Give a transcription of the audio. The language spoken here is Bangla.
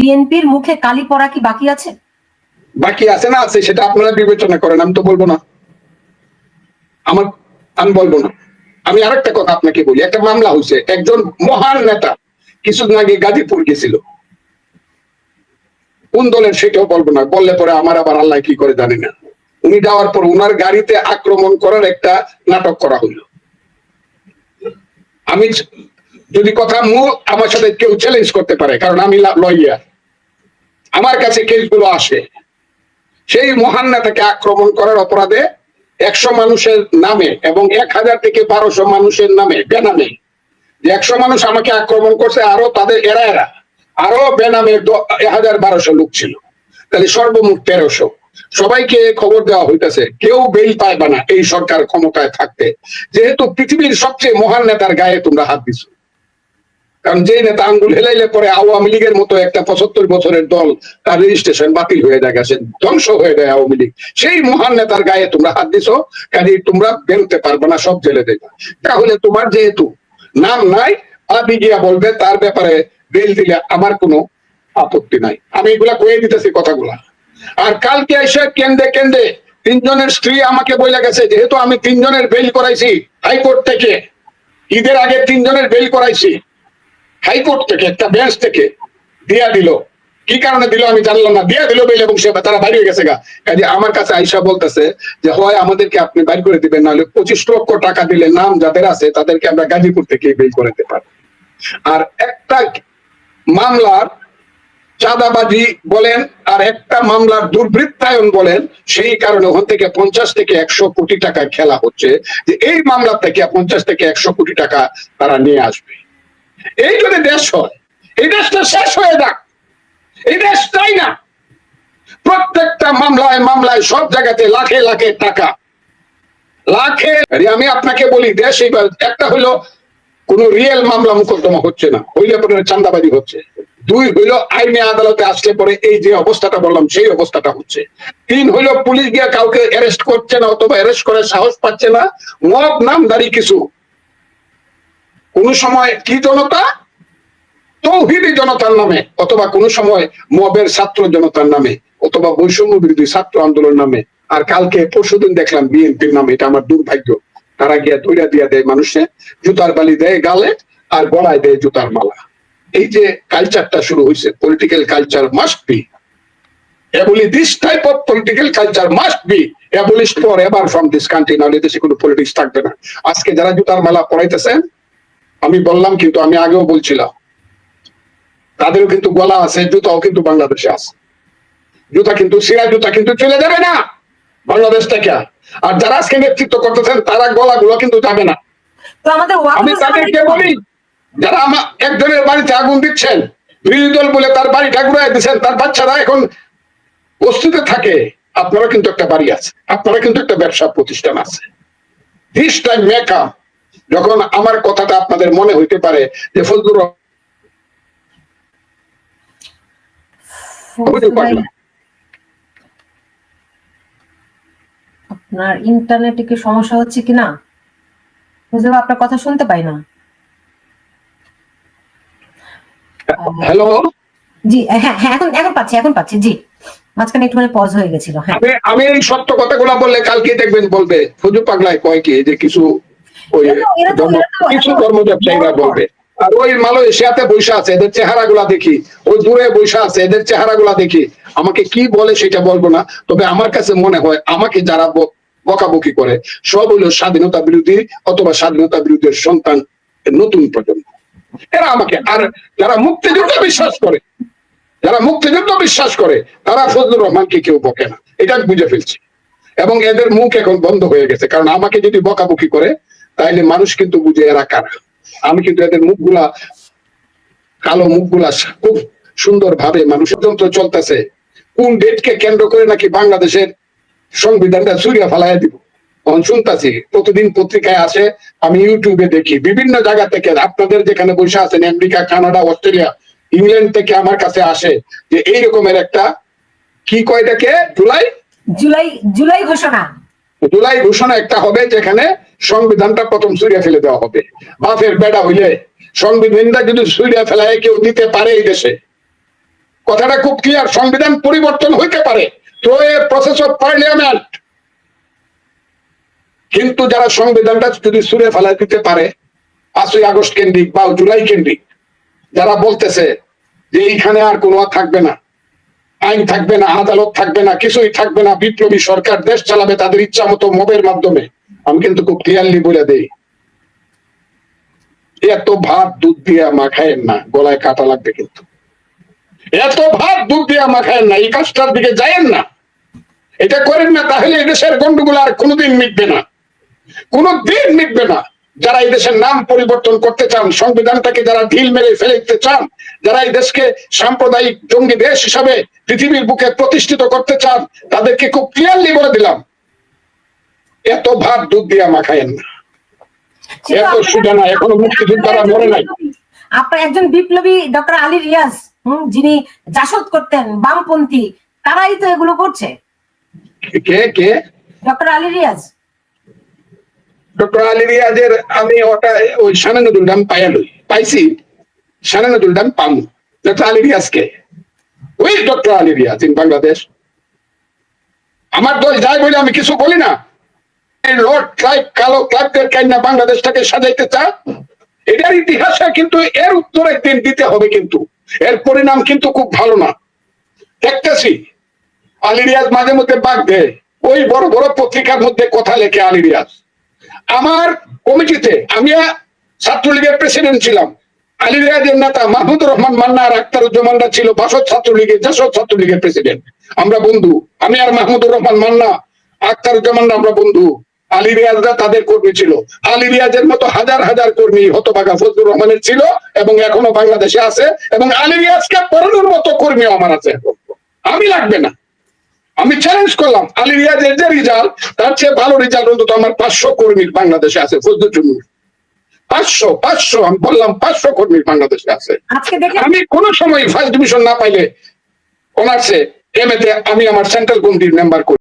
বিএনপির মুখে কালি পড়া কি বাকি আছে? বাকি আছে না আছে, সেটা আপনারা বিবেচনা করেন, আমি তো বলব না। আমার, আমি বলব না। আমি আরেকটা কথা আপনাকে বলি, একটা মামলা হয়েছে, একজন মহান নেতা কিছুদিন আগে গাজীপুর গেছিল। কোন দলের সেটাও বলব না, বললে পরে আমার আবার আল্লাহ কি করে জানি না। উনি যাওয়ার পর উনার গাড়িতে আক্রমণ করার একটা নাটক করা হইল আমি যদি কথা মূল আমার সাথে কেউ চ্যালেঞ্জ করতে পারে, কারণ আমি লয়ার আমার কাছে কেসগুলো আসে। সেই মহান নেতাকে আক্রমণ করার অপরাধে একশো মানুষের নামে এবং এক হাজার থেকে বারোশো মানুষের নামে, বেনামে। একশো মানুষ আমাকে আক্রমণ করছে, আরও তাদের এরা এরা। আরও বেনামে হাজার বারোশো লোক ছিল। তাহলে সর্বমোট তেরোশো। সবাইকে খবর দেওয়া হইতেছে, কেউ বেল পাইবে না এই সরকার ক্ষমতায় থাকতে। যেহেতু পৃথিবীর সবচেয়ে মহান নেতার গায়ে তোমরা হাত দিছো। কারণ যে নেতা আঙ্গুল হেলাইলে পরে আওয়ামী লীগের মতো একটা পঁচাত্তর বছরের দল তার রেজিস্ট্রেশন বাতিল হয়ে যায় গেছে ধ্বংস হয়ে যায় আওয়ামী লীগ। সেই মহান নেতার গায়ে তোমরা হাত দিছো কাজে তোমরা বেরোতে পারবে না, সব জেলে দেবে। তাহলে তোমার যেহেতু নাম নাই আপনি গিয়া বলবে, তার ব্যাপারে বেল দিলে আমার কোনো আপত্তি নাই। আমি এগুলা কয়ে দিতেছি কথাগুলা। আর কালকে এসে কেন্দ্রে কেন্দ্রে তিনজনের স্ত্রী আমাকে বলে গেছে, যেহেতু আমি তিনজনের বেল করাইছি হাইকোর্ট থেকে, ঈদের আগে তিনজনের বেল করাইছি। হাইকোর্ট থেকে, একটা বেঞ্চ থেকে দিয়া দিল। কি কারণে দিল আমি জানলাম না। দিয়া দিল বেল এবং সে তারা বাইরে হয়ে গেছে গা। কাজে আমার কাছে আইসা বলতেছে যে, হয় আমাদেরকে আপনি বাইর করে দিবেন, নাহলে পঁচিশ লক্ষ টাকা দিলে নাম যাদের আছে, তাদেরকে আমরা গাজীপুর থেকে বেল করে দিতে পারব। আর একটা মামলার চাঁদাবাজি বলেন, আর একটা মামলার দুর্বৃত্তায়ন বলেন, সেই কারণে ওখান থেকে পঞ্চাশ থেকে একশো কোটি টাকা খেলা হচ্ছে, যে এই মামলা থেকে পঞ্চাশ থেকে একশো কোটি টাকা তারা নিয়ে আসবে। এই যদি দেশ হয়। এই দেশটা শেষ হয়ে যাক। এই দেশ চাই না। প্রত্যেকটা মামলায় মামলায় সব জায়গাতে লাখে লাখে টাকা। লাখে আমি আপনাকে বলি, দেশ এইবার, একটা হলো কোন রিয়েল মামলা মোকদ্দমা হচ্ছে না। হইলে পরে চান্দাবাজি হচ্ছে। দুই হইল আইনে আদালতে আসলে পরে এই যে অবস্থাটা বললাম, সেই অবস্থাটা হচ্ছে। তিন হইল পুলিশ গিয়া কাউকে অ্যারেস্ট করছে না অথবা অ্যারেস্ট করার সাহস পাচ্ছে না। মব নামদারি কিছু। কোন সময় কি জনতা? তৌহিদি জনতার নামে, অথবা কোন সময় মবের ছাত্র জনতার নামে, অথবা বৈষম্য বিরোধী ছাত্র আন্দোলন নামে। আর কালকে পরশুদিন দেখলাম বিএনপির নামে, এটা আমার দুর্ভাগ্য। তারা গিয়া দইরা দিয়া দেয় মানুষে, জুতার বালি দেয় গালে আর গলায় দেয় জুতার মালা। এই যে কালচারটা শুরু হয়েছে political culture must be Aboli this type of political culture must be abolished forever from this country. নাহলে দেশে কোনো পলিটিক্স থাকবে না। আজকে যারা জুতার মালা পড়াইতেছেন আমি বললাম কিন্তু আমি আগেও বলছিলাম। তাদেরও কিন্তু গলা আছে জুতাও কিন্তু বাংলাদেশে আছে। জুতা কিন্তু সিরা জুতা কিন্তু চলে যাবে না। বাংলাদেশ থেকে আর যারা আজকে নেতৃত্ব করতেছেন তারা গলা গুলো কিন্তু যাবে না। আমি তাদেরকে বলি যারা আমার একজনের বাড়িতে আগুন দিচ্ছেন বিরোধী দল বলে তার বাড়িটা ঘুরাই দিচ্ছেন তার বাচ্চারা এখন বস্তিতে থাকে আপনারা কিন্তু একটা বাড়ি আছে আপনারা কিন্তু একটা ব্যবসা প্রতিষ্ঠান আছে। দিস টাইম মেকআপ যখন আমার কথাটা আপনাদের মনে হইতে পারে যে ফজলুর আপনার ইন্টারনেটে কি সমস্যা হচ্ছে কিনা? বুঝতে আপনার কথা শুনতে পাই না। হ্যালো? জি হ্যাঁ হ্যাঁ এখন এখন পাচ্ছি এখন পাচ্ছি জি। মাঝখানে একটু মানে পজ হয়ে গেছিল হ্যাঁ। আমি আমি এই সত্য কথাগুলো বললে কালকে দেখবেন বলবে ফজু পাগলায় কয় কি যে কিছু ওই কিছু ধর্ম ব্যবসায়ীরা বলবে। আর ওই মালয়েশিয়াতে বৈশা আছে এদের চেহারা গুলা দেখি। ওই দূরে বৈশা আছে এদের চেহারা গুলা দেখি। আমাকে কি বলে সেটা বলব না তবে আমার কাছে মনে হয় আমাকে যারা বকাবকি করে সব হইল স্বাধীনতা বিরোধী অথবা স্বাধীনতা বিরোধীর সন্তান নতুন প্রজন্ম। এরা আমাকে আর যারা মুক্তিযুদ্ধ বিশ্বাস করে যারা মুক্তিযুদ্ধ বিশ্বাস করে তারা ফজলুর রহমানকে কেউ বকে না। এটা বুঝে ফেলছি। এবং এদের মুখ এখন বন্ধ হয়ে গেছে কারণ আমাকে যদি বকাবকি করে তাইলে মানুষ কিন্তু বুঝে এরা কারা। আমি কিন্তু এদের মুখগুলা কালো মুখগুলা খুব সুন্দর ভাবে মানুষ যন্ত্র চলতেছে। কোন ডেটকে কেন্দ্র করে নাকি বাংলাদেশের সংবিধানটা সুরিয়া ফালাইয়া দিব? তখন শুনতাছি প্রতিদিন পত্রিকায় আসে আমি ইউটিউবে দেখি বিভিন্ন জায়গা থেকে আপনাদের যেখানে বসে আছেন আমেরিকা কানাডা অস্ট্রেলিয়া ইংল্যান্ড থেকে আমার কাছে আসে যে এই রকমের একটা কি কয়টাকে জুলাই? জুলাই জুলাই ঘোষণা। জুলাই ঘোষণা একটা হবে যেখানে সংবিধানটা প্রথম সুরিয়া ফেলে দেওয়া হবে। বাফের বেড়া হইলে সংবিধানটা যদি সুরিয়া ফেলায় কেউ দিতে পারে এই দেশে। কথাটা খুব ক্লিয়ার সংবিধান পরিবর্তন হইতে পারে। Through a process of parliament কিন্তু যারা সংবিধানটা যদি সুরে ফেলা দিতে পারে, পাঁচই আগস্ট কেন্দ্রিক বা জুলাই কেন্দ্রিক, যারা বলতেছে যে এইখানে আর কোনো থাকবে না, আইন থাকবে না, আদালত থাকবে না, কিছুই থাকবে না, বিপ্লবী সরকার দেশ চালাবে, তাদের ইচ্ছা মতো মবের মাধ্যমে। আমি কিন্তু খুব ক্লিয়ারলি বলে দেই, এত ভাত দুধ দিয়ে মাখায়েন না, গলায় কাটা লাগবে কিন্তু। এত ভাত দুধ দিয়ে মাখায়েন না, এই কাজটার দিকে যায়েন না। এটা করেন না তাহলে এই দেশের গন্ডগোল আর কোনোদিন মিটবে না। কোনোদিন মিটবে না। যারা এই দেশের নাম পরিবর্তন করতে চান, সংবিধানটাকে যারা ঢিল মেরে ফেলে দিতে চান, যারা এই দেশকে সাম্প্রদায়িক জঙ্গি দেশ হিসাবে পৃথিবীর বুকে প্রতিষ্ঠিত করতে চান, তাদেরকে খুব ক্লিয়ারলি বলে দিলাম এত ভাত দুধ দিয়া মাখায়েন না। এত আপনার- সুজানা এখনও মুক্তিযোদ্ধারা মরে নাই। আপনার একজন বিপ্লবী ডক্টর আলী রিয়াজ হুম, যিনি জাসদ করতেন বামপন্থী তারাই তো এগুলো করছে। কে কে? ডক্টর আলী রিয়াজ। ডক্টর আলী রিয়াজের আমি ওটা ওই সানানুদুল ডাম পাইয়ালই। পাইছি। সানানুদুল ডাম পাম। ডক্টর আলী রিয়াজ কে? ওই ডক্টর আলী রিয়াজ ইন বাংলাদেশ। আমার দল যাই বলে আমি কিছু বলি না। পত্রিকার মধ্যে কথা লেখে আলী রিয়াজ আমার কমিটিতে আমি ছাত্রলীগের প্রেসিডেন্ট ছিলাম। আলী রিয়াজের নেতা মাহমুদুর রহমান মান্না আর আক্তারুজ্জামানরা ছিল বাসদ ছাত্রলীগের যশোর ছাত্রলীগের প্রেসিডেন্ট। আমরা বন্ধু। আমি আর মাহমুদুর রহমান মান্না, আক্তারুজ্জামানরা আমরা বন্ধু। আলী রিয়াজরা তাদের কর্মী ছিল। আলী রিয়াজের মতো হাজার হাজার কর্মী হতবাগা ফজলুর রহমানের ছিল এবং এখনও বাংলাদেশে আছে এবং আলী রিয়াজকে পড়ানোর মতো কর্মীও আমার আছে। আমি লাগবে না। আমি চ্যালেঞ্জ করলাম। আলী রিয়াজের যে রেজাল্ট তার চেয়ে ভালো রেজাল্ট অন্তত আমার পাঁচশো কর্মীর বাংলাদেশে আছে ফজলুর জন্য পাঁচশো পাঁচশো আমি বললাম পাঁচশো কর্মীর বাংলাদেশে আছে। আমি কোন সময় ফার্স্ট ডিভিশন না পাইলে অনার্সে এম এতে আমি আমার সেন্ট্রাল কমিটির মেম্বার করি।